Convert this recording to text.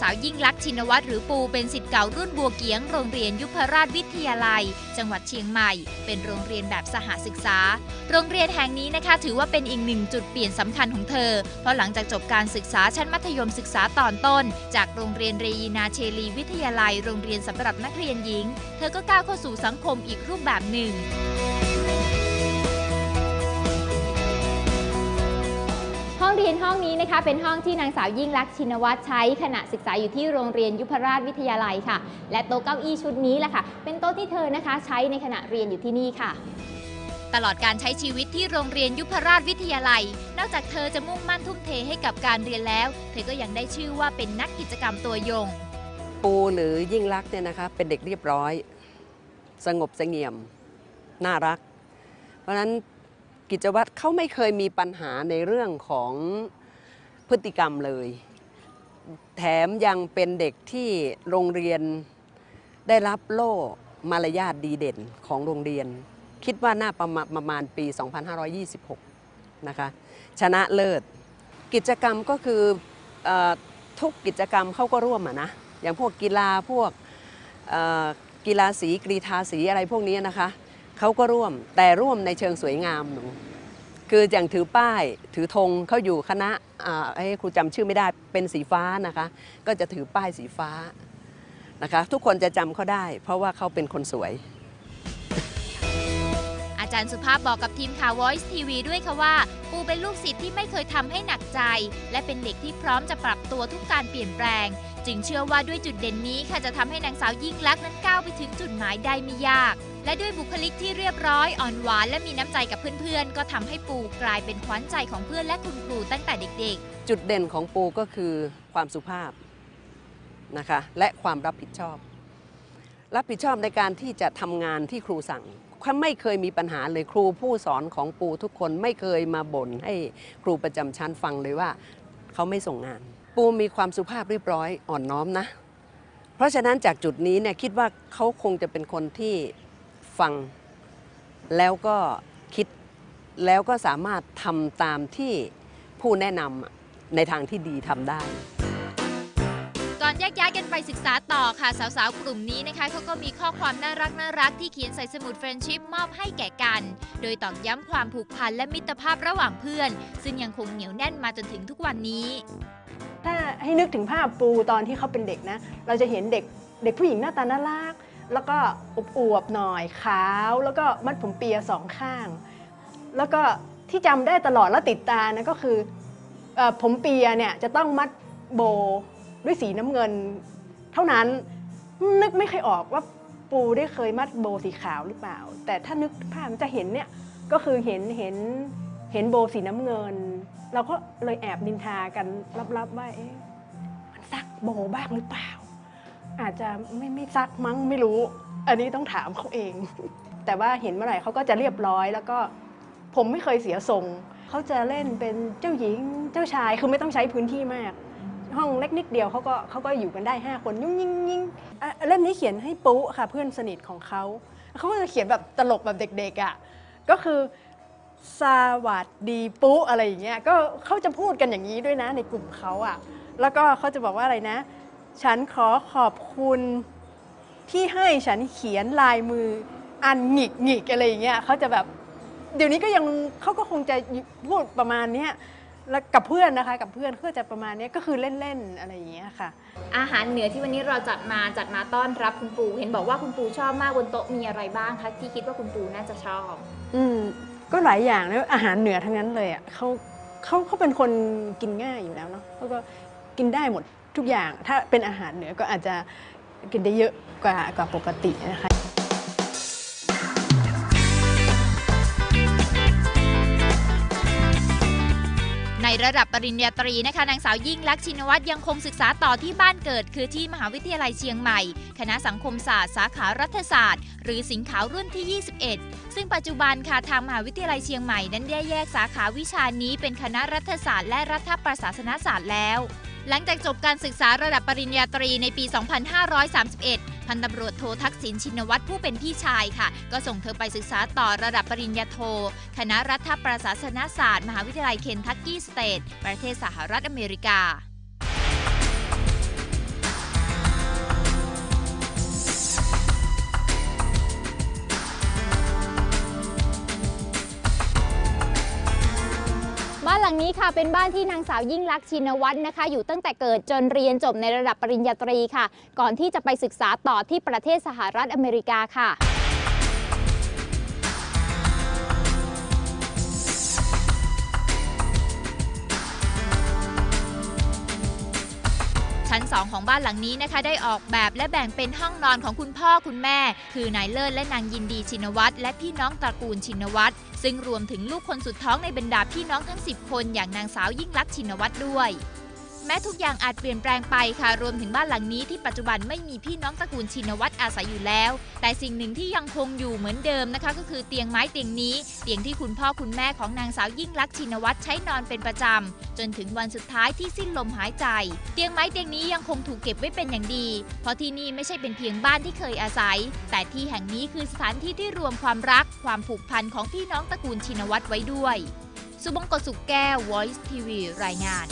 สาวยิ่งลักษณ์ชินวัตรหรือปูเป็นสิทธิ์เก่ารุ่นบัวเกียง โรงเรียนยุพราชวิทยาลัย จังหวัดเชียงใหม่ เป็นโรงเรียนแบบสหศึกษา โรงเรียนแห่งนี้นะคะ ถือว่าเป็นอีกหนึ่งจุดเปลี่ยนสำคัญของเธอ เพราะหลังจากจบการศึกษาชั้นมัธยมศึกษาตอนต้น จากโรงเรียนเรยีนาเชลีวิทยาลัย โรงเรียนสำหรับนักเรียนหญิง เธอก็ก้าวเข้าสู่สังคมอีกรูปแบบหนึ่ง องเรียนห้องนี้นะคะเป็นห้องที่นางสาวยิ่งลักษณ์ชินวัตรใช้ขณะศึกษาอยู่ที่โรงเรียนยุพราชวิทยาลัยค่ะ และโต๊ะเก้าอี้ชุดนี้แหละค่ะ เป็นโต๊ะที่เธอนะคะ ใช้ในขณะเรียนอยู่ที่นี่ค่ะ ตลอดการใช้ชีวิตที่โรงเรียนยุพราชวิทยาลัย นอกจากเธอจะมุ่งมั่นทุ่มเทให้กับการเรียนแล้ว เธอก็ยังได้ชื่อว่าเป็นนักกิจกรรมตัวยง ปูหรือยิ่งรักษณ์เนี่ยนะคะเป็นเด็กเรียบร้อย สงบเสงี่ยม น่ารัก เพราะฉะนั้น กิจวัตรเขาไม่เคยมีปัญหาในเรื่องของพฤติกรรมเลย แถมยังเป็นเด็กที่โรงเรียนได้รับโล่มารยาทดีเด่นของโรงเรียน คิดว่าน่าประมาณประมาณปี 2526 นะคะ ชนะเลิศ กิจกรรมก็คืออทุกกิจกรรมเขาก็ร่วมอะนะ อย่างพวกกีฬาพวกกีฬาสีกรีธาสีอะไรพวกนี้นะคะ เขาก็ร่วมแต่ร่วมในเชิงสวยงามหนูคืออย่างถือป้ายถือธงเขาอยู่คณะอ่าไอ้ครูจำชื่อไม่ได้เป็นสีฟ้านะคะ ก็จะถือป้ายสีฟ้านะคะ ทุกคนจะจำเขาได้ เพราะว่าเขาเป็นคนสวย อาจารย์สุภาพบอกกับทีมข่าว Voice TV ด้วยค่ะว่า ปูเป็นลูกศิษย์ที่ไม่เคยทำให้หนักใจ และเป็นเด็กที่พร้อมจะปรับตัวทุกการเปลี่ยนแปลงจึงเชื่อว่าด้วยจุดเด่นนี้ค่ะจะทำให้นางสาวยิ่งลักษณ์นั้นก้าวไปถึงจุดหมายได้ไม่ยาก และด้วยบุคลิกที่เรียบร้อยอ่อนหวานและมีน้ำใจกับเพื่อนๆ ก็ทำให้ปูกลายเป็นขวัญใจของเพื่อนและคุณครูตั้งแต่เด็กๆ จุดเด่นของปูก็คือความสุภาพนะคะและความรับผิดชอบ รับผิดชอบในการที่จะทำงานที่ครูสั่งเขาไม่เคยมีปัญหาเลยครูผู้สอนของปูทุกคนไม่เคยมาบ่นให้ครูประจำชั้นฟังเลยว่าเขาไม่ส่งงาน ปูมีความสุภาพเรียบร้อยอ่อนน้อมนะ เพราะฉะนั้นจากจุดนี้เนี่ยคิดว่าเขาคงจะเป็นคนที่ฟังแล้วก็คิดแล้วก็สามารถทำตามที่ผู้แนะนำในทางที่ดีทำได้ ก่อนแยกย้ายกันไปศึกษาต่อค่ะ สาวๆ กลุ่มนี้นะคะเขาก็มีข้อความน่ารักน่ารักที่เขียนใส่สมุดเฟรนชิพมอบให้แก่กัน โดยตอกย้ำความผูกพันและมิตรภาพระหว่างเพื่อน ซึ่งยังคงเหนียวแน่นมาจนถึงทุกวันนี้ ถ้าให้นึกถึงภาพปูตอนที่เขาเป็นเด็กนะ เราจะเห็นเด็กเด็กผู้หญิงหน้าตาน่ารัก แล้วก็อวบๆหน่อยขาว แล้วก็มัดผมเปียสองข้าง แล้วก็ที่จำได้ตลอดและติดตานะก็คือออผมเปียเนี่ยจะต้องมัดโบด้วยสีน้ำเงิน เท่านั้นนึกไม่เคยออกว่าปูได้เคยมัดโบสีขาวหรือเปล่า แต่ถ้านึกภาพมันจะเห็นเนี่ยก็คือเห็นเห็น เห็นโบสีน้ำเงิน เราก็เลยแอบนินทากันลับๆว่าเอ๊ะมันซักโบบ้างหรือเปล่า อาจจะไม่ไม่ซักมั้งไม่รู้ อันนี้ต้องถามเขาเอง แต่ว่าเห็นเมื่อไหร่เขาก็จะเรียบร้อย แล้วก็ผมไม่เคยเสียทรงเขาจะเล่นเป็นเจ้าหญิงเจ้าชายคือไม่ต้องใช้พื้นที่มาก ห้องเล็กนิดเดียวเขาก็เขาก็อยู่กันได้ 5 คนยุ่งยิงยิงอะเล่มนี้เขียนให้ปุ๊ค่ะเพื่อนสนิทของเขาเขาก็จะเขียนแบบตลกแบบเด็กๆอะก็คือ สวัสดีปุ๊อะไรอย่างเงี้ยก็เขาจะพูดกันอย่างนี้ด้วยนะในกลุ่มเขาอะ่ะ แล้วก็เขาจะบอกว่าอะไรนะ ฉันขอขอบคุณที่ให้ฉันเขียนลายมืออันหงิกหงิกอะไรอย่างเงี้ยเขาจะแบบเดี๋ยวนี้ก็ยังเขาก็คงจะพูดประมาณเนี้ยแล้วกับเพื่อนนะคะกับเพื่อนก็จะประมาณเนี้ยก็คือเล่นๆอะไรอย่างเงี้ยค่ะ อาหารเหนือที่วันนี้เราจัดมาจัดมาต้อนรับคุณปูเห็นบอกว่าคุณปูชอบมากบนโต๊ะมีอะไรบ้างคะที่คิดว่าคุณปูน่าจะชอบ อืม ก็หลายอย่างแล้วอาหารเหนือทั้งนั้นเลยอะเขาเขาเขาเป็นคนกินง่ายอยู่แล้วเนาะเขาก็กินได้หมดทุกอย่าง ถ้าเป็นอาหารเหนือก็อาจจะกินได้เยอะกว่ากว่าปกตินะคะ ระดับปริญญาตรีนะคะนางสาวยิ่งลักษณ์ชินวัตรยังคงศึกษาต่อที่บ้านเกิด คือที่มหาวิทยาลัยเชียงใหม่ คณะสังคมศาสตร์สาขารัฐศาสตร์ หรือสิงขาวรุ่นที่ 21 ซึ่งปัจจุบันค่ะทางมหาวิทยาลัยเชียงใหม่นั้นได้แยกสาขาวิชานี้เป็นคณะรัฐศาสตร์ และรัฐประศาสนศาสตร์แล้ว หลังจากจบการศึกษาระดับปริญญาตรีในปี 2531 พันตำรวจโททักษิณชินวัตรผู้เป็นพี่ชายค่ะ ก็ส่งเธอไปศึกษาต่อระดับปริญญาโท คณะรัฐประศาสนศาสตร์ มหาวิทยาลัยเคนทักกี้สเตทประเทศสหรัฐอเมริกา ลังนี้ค่ะเป็นบ้านที่นางสาวยิ่งลักษณ์ชินวัตรนะคะ อยู่ตั้งแต่เกิดจนเรียนจบในระดับปริญญาตรีค่ะ ก่อนที่จะไปศึกษาต่อที่ประเทศสหรัฐอเมริกาค่ะ ชั้น 2 ของบ้านหลังนี้นะคะ ได้ออกแบบและแบ่งเป็นห้องนอนของคุณพ่อคุณแม่ คือนายเลิศและนางยินดีชินวัตรและพี่น้องตระกูลชินวัตรซึ่งรวมถึงลูกคนสุดท้องในบรรดาพี่น้องทั้ง 10 คนอย่างนางสาวยิ่งลักษณ์ชินวัตรด้วย แม้ทุกอย่างอาจเปลี่ยนแปลงไปค่ะ รวมถึงบ้านหลังนี้ที่ปัจจุบันไม่มีพี่น้องตระกูลชินวัตรอาศัยอยู่แล้ว แต่สิ่งหนึ่งที่ยังคงอยู่เหมือนเดิมนะคะ ก็คือเตียงไม้เตียงนี้ เตียงที่คุณพ่อคุณแม่ของนางสาวยิ่งลักษณ์ชินวัตรใช้นอนเป็นประจำ จนถึงวันสุดท้ายที่สิ้นลมหายใจ เตียงไม้เตียงนี้ยังคงถูกเก็บไว้เป็นอย่างดี เพราะที่นี่ไม่ใช่เป็นเพียงบ้านที่เคยอาศัย แต่ที่แห่งนี้คือสถานที่ที่รวมความรัก ความผูกพันของพี่น้องตระกูลชินวัตรไว้ด้วย สุบงกตสุขแก้ว Voice TV รายงาน